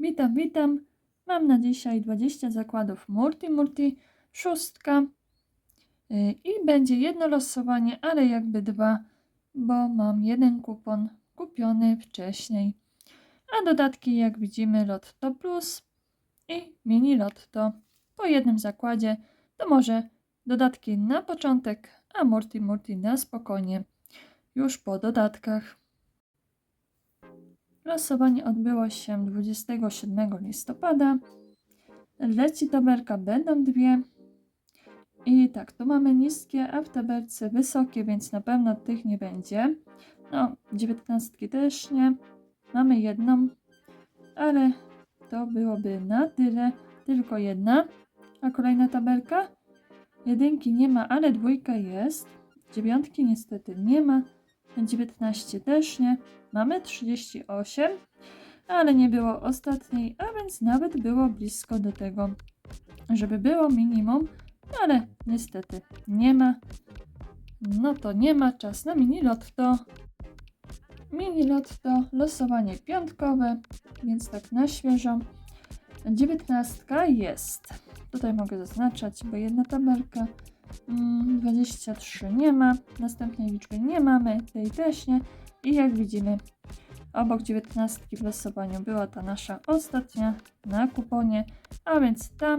Witam, witam. Mam na dzisiaj 20 zakładów Multi Multi, szóstka Y, i będzie jedno losowanie, ale jakby dwa, bo mam jeden kupon kupiony wcześniej. A dodatki jak widzimy Lotto Plus i Mini Lotto po jednym zakładzie. To może dodatki na początek, a Multi Multi na spokojnie już po dodatkach. Losowanie odbyło się 27 listopada. Leci tabelka, będą dwie. I tak, tu mamy niskie, a w tabelce wysokie, więc na pewno tych nie będzie. No, dziewiętnastki też nie. Mamy jedną, ale to byłoby na tyle. Tylko jedna. A kolejna tabelka? Jedynki nie ma, ale dwójka jest. Dziewiątki niestety nie ma. 19 też nie. Mamy 38, ale nie było ostatniej, a więc nawet było blisko do tego, żeby było minimum, ale niestety nie ma. No to nie ma czas na mini lotto. Mini lotto, losowanie piątkowe, więc tak na świeżo. Dziewiętnastka jest. Tutaj mogę zaznaczać, bo jedna tabelka. Mm, 23 nie ma, następnej liczby nie mamy, tej też nie. I jak widzimy, obok 19 w losowaniu była ta nasza ostatnia na kuponie, a więc ta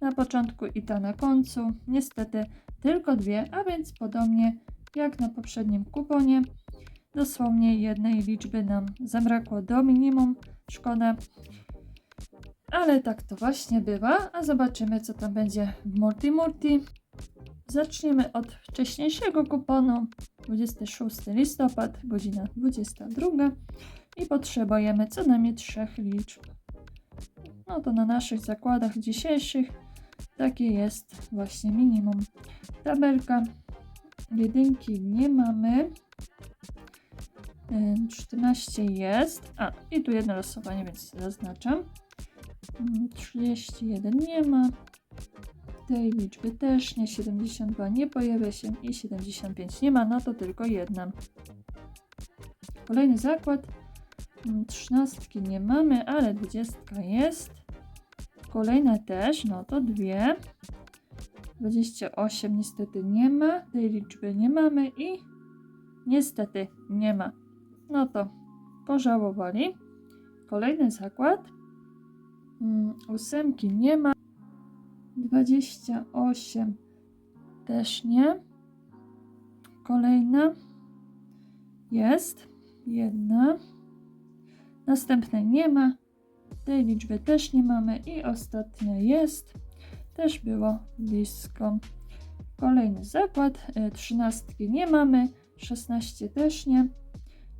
na początku i ta na końcu. Niestety tylko dwie, a więc podobnie jak na poprzednim kuponie. Dosłownie jednej liczby nam zabrakło do minimum. Szkoda. Ale tak to właśnie bywa, a zobaczymy co tam będzie w Multi Multi. Zaczniemy od wcześniejszego kuponu 26 listopad, godzina 22 i potrzebujemy co najmniej trzech liczb. No to na naszych zakładach dzisiejszych takie jest właśnie minimum. Tabelka jedynki nie mamy. Ym, 14 jest. A, i tu jedno losowanie, więc zaznaczam. Ym, 31 nie ma. Tej liczby też nie. 72 nie pojawia się i 75 nie ma. No to tylko jedna. Kolejny zakład. Ym, 13 nie mamy, ale 20 jest. Kolejne też, no to dwie. 28 niestety nie ma, tej liczby nie mamy i niestety nie ma. No to pożałowali. Kolejny zakład. Mm, ósemki nie ma. 28 też nie. Kolejna jest. Jedna. Następnej nie ma. Tej liczby też nie mamy i ostatnia jest. Też było blisko. Kolejny zakład. e, Trzynastki nie mamy. 16 też nie.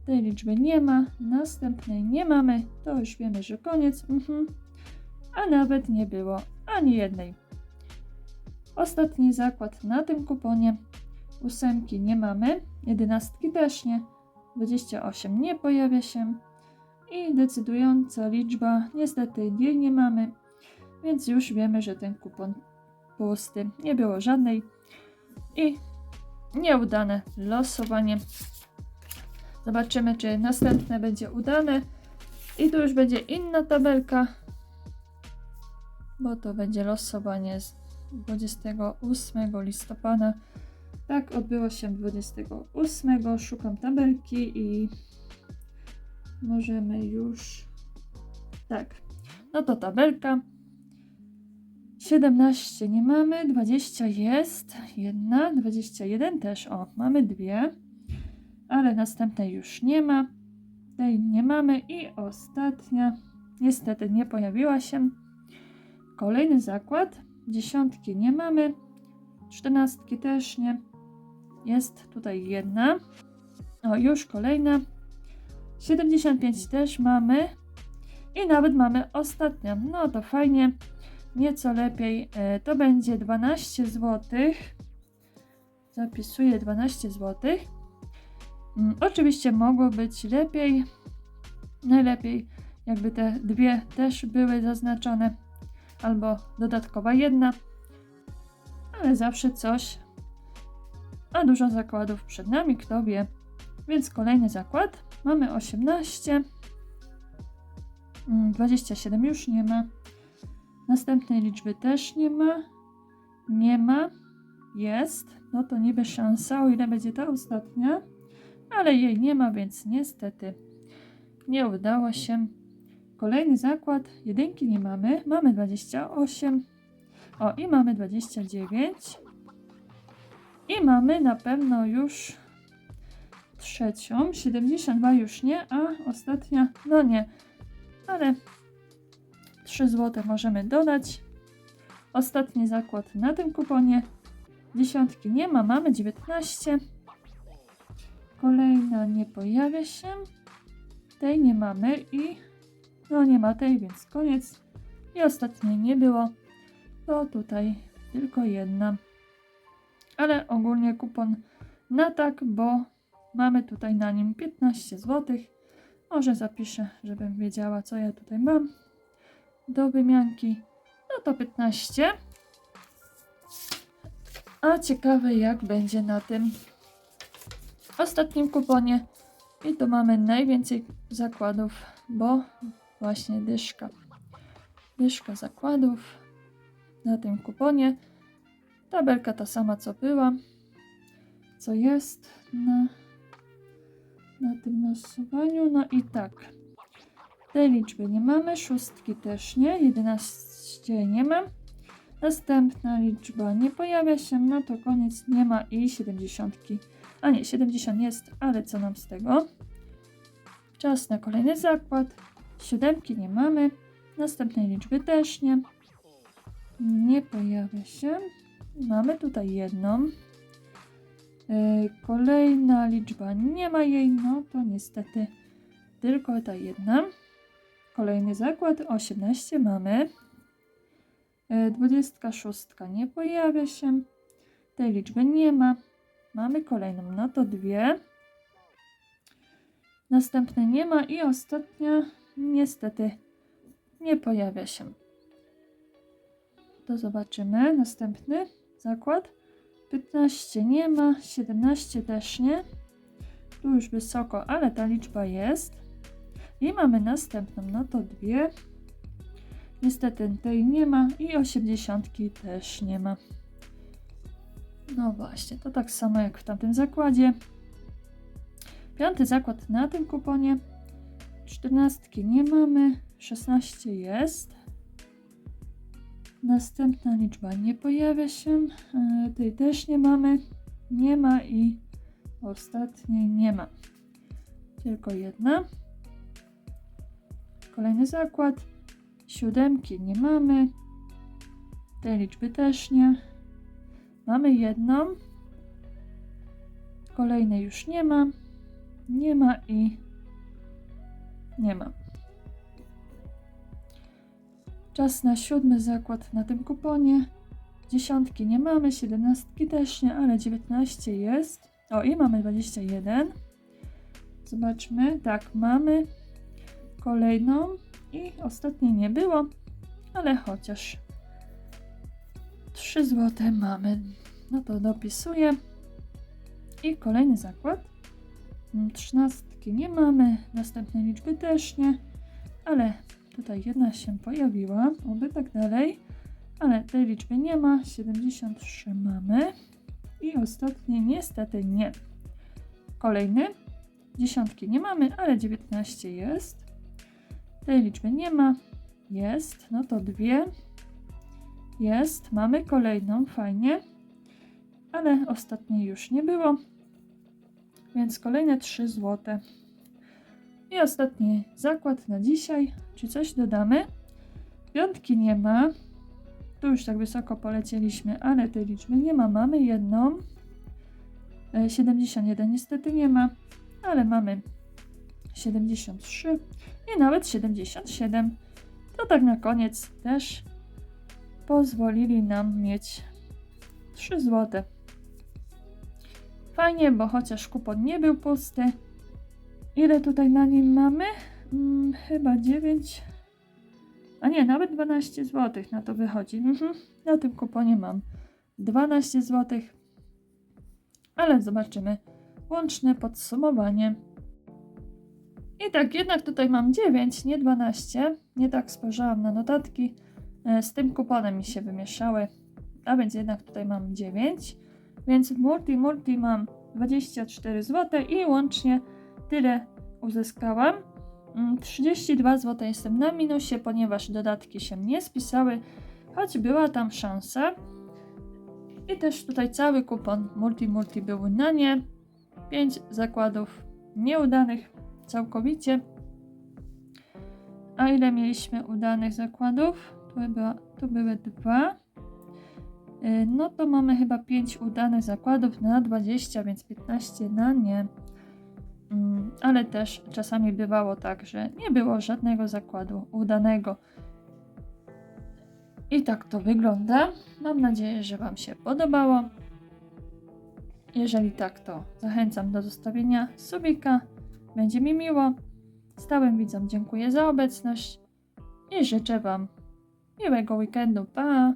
Tej liczby nie ma. Następnej nie mamy. To już wiemy, że koniec. Mhm. A nawet nie było ani jednej. Ostatni zakład na tym kuponie. Ósemki nie mamy. Jedenastki też nie. 28 nie pojawia się. I decydująca liczba, niestety jej nie mamy, więc już wiemy, że ten kupon pusty. Nie było żadnej i nieudane losowanie. Zobaczymy, czy następne będzie udane. I tu już będzie inna tabelka, bo to będzie losowanie z 28 listopada. Tak, odbyło się 28. Szukam tabelki i możemy już. Tak. No to tabelka. 17 nie mamy, 20 jest, jedna, 21 też, o, mamy dwie, ale następnej już nie ma, tej nie mamy i ostatnia, niestety nie pojawiła się. Kolejny zakład, dziesiątki nie mamy, czternastki też nie, jest tutaj jedna, o, już kolejna, 75 też mamy. I nawet mamy ostatnią. No to fajnie. Nieco lepiej. E, to będzie 12 zł. Zapisuję 12 zł. Mm, oczywiście mogło być lepiej. Najlepiej, jakby te dwie też były zaznaczone. Albo dodatkowa jedna. Ale zawsze coś. A dużo zakładów przed nami, kto wie. Więc kolejny zakład. Mamy 18. Mm, 27 już nie ma. Następnej liczby też nie ma. Nie ma. Jest. No to niby szansa, o ile będzie ta ostatnia. Ale jej nie ma, więc niestety nie udało się. Kolejny zakład. Jedynki nie mamy. Mamy 28. O, i mamy 29. I mamy na pewno już trzecią. 72 już nie, a ostatnia, no nie. Ale 3 zł możemy dodać. Ostatni zakład na tym kuponie. Dziesiątki nie ma, mamy 19. Kolejna nie pojawia się. Tej nie mamy i no nie ma tej, więc koniec. I ostatniej nie było. To tutaj tylko jedna. Ale ogólnie kupon na tak, bo mamy tutaj na nim 15 zł. Może zapiszę, żebym wiedziała, co ja tutaj mam do wymianki. No to 15. A ciekawe, jak będzie na tym ostatnim kuponie. I tu mamy najwięcej zakładów, bo właśnie dyszka. Dyszka zakładów na tym kuponie. Tabelka ta sama, co była. Co jest na, na tym losowaniu. No i tak. Tej liczby nie mamy, szóstki też nie, 11 nie ma. Następna liczba nie pojawia się, no to koniec nie ma i 70. A nie, 70 jest, ale co nam z tego? Czas na kolejny zakład. Siódemki nie mamy. Następnej liczby też nie. Nie pojawia się. Mamy tutaj jedną. Yy, kolejna liczba nie ma jej, no to niestety tylko ta jedna. Kolejny zakład 18 mamy. Yy, 26 nie pojawia się. Tej liczby nie ma. Mamy kolejną, no to dwie. Następnej nie ma i ostatnia niestety nie pojawia się. To zobaczymy. Następny zakład. 15 nie ma, 17 też nie. Tu już wysoko, ale ta liczba jest. I mamy następną, no to dwie. Niestety tej nie ma i 80 też nie ma. No właśnie, to tak samo jak w tamtym zakładzie. Piąty zakład na tym kuponie. 14 nie mamy, 16 jest. Następna liczba nie pojawia się. E, Tej też nie mamy. Nie ma i ostatniej nie ma. Tylko jedna. Kolejny zakład. Siódemki nie mamy. Tej liczby też nie. Mamy jedną. Kolejnej już nie ma. Nie ma i nie ma. Czas na siódmy zakład na tym kuponie. Dziesiątki nie mamy, siedemnastki też nie, ale 19 jest. O, i mamy 21. Zobaczmy, tak, mamy kolejną i ostatniej nie było, ale chociaż 3 złote mamy. No to dopisuję. I kolejny zakład. 13 nie mamy, następnej liczby też nie, ale tutaj jedna się pojawiła, oby tak dalej, ale tej liczby nie ma, 73 mamy i ostatnie niestety nie. Kolejny, dziesiątki nie mamy, ale 19 jest, tej liczby nie ma, jest, no to dwie, jest, mamy kolejną, fajnie, ale ostatniej już nie było, więc kolejne 3 złote. I ostatni zakład na dzisiaj. Czy coś dodamy? Piątki nie ma. Tu już tak wysoko polecieliśmy, ale tej liczby nie ma. Mamy jedną. E, 71 niestety nie ma, ale mamy 73 i nawet 77. To tak na koniec też pozwolili nam mieć 3 zł. Fajnie, bo chociaż kupon nie był pusty, Ile tutaj na nim mamy? Hmm, chyba 9. A nie, nawet 12 zł na to wychodzi. Mhm. Na tym kuponie mam 12 zł. Ale zobaczymy. Łączne podsumowanie. I tak, jednak tutaj mam 9, nie 12. Nie tak spojrzałam na notatki. E, Z tym kuponem mi się wymieszały. A więc jednak tutaj mam 9. Więc multi multi mam 24 zł i łącznie tyle uzyskałam. Mm, 32 zł jestem na minusie, ponieważ dodatki się nie spisały, choć była tam szansa. I też tutaj cały kupon multi multi był na nie. 5 zakładów nieudanych całkowicie. A ile mieliśmy udanych zakładów? Tu, była, tu były dwa. Y, No to mamy chyba 5 udanych zakładów na 20, więc 15 na nie. Mm, Ale też czasami bywało tak, że nie było żadnego zakładu udanego. I tak to wygląda. Mam nadzieję, że Wam się podobało. Jeżeli tak, to zachęcam do zostawienia subika. Będzie mi miło. Stałym widzom dziękuję za obecność i życzę Wam miłego weekendu. Pa!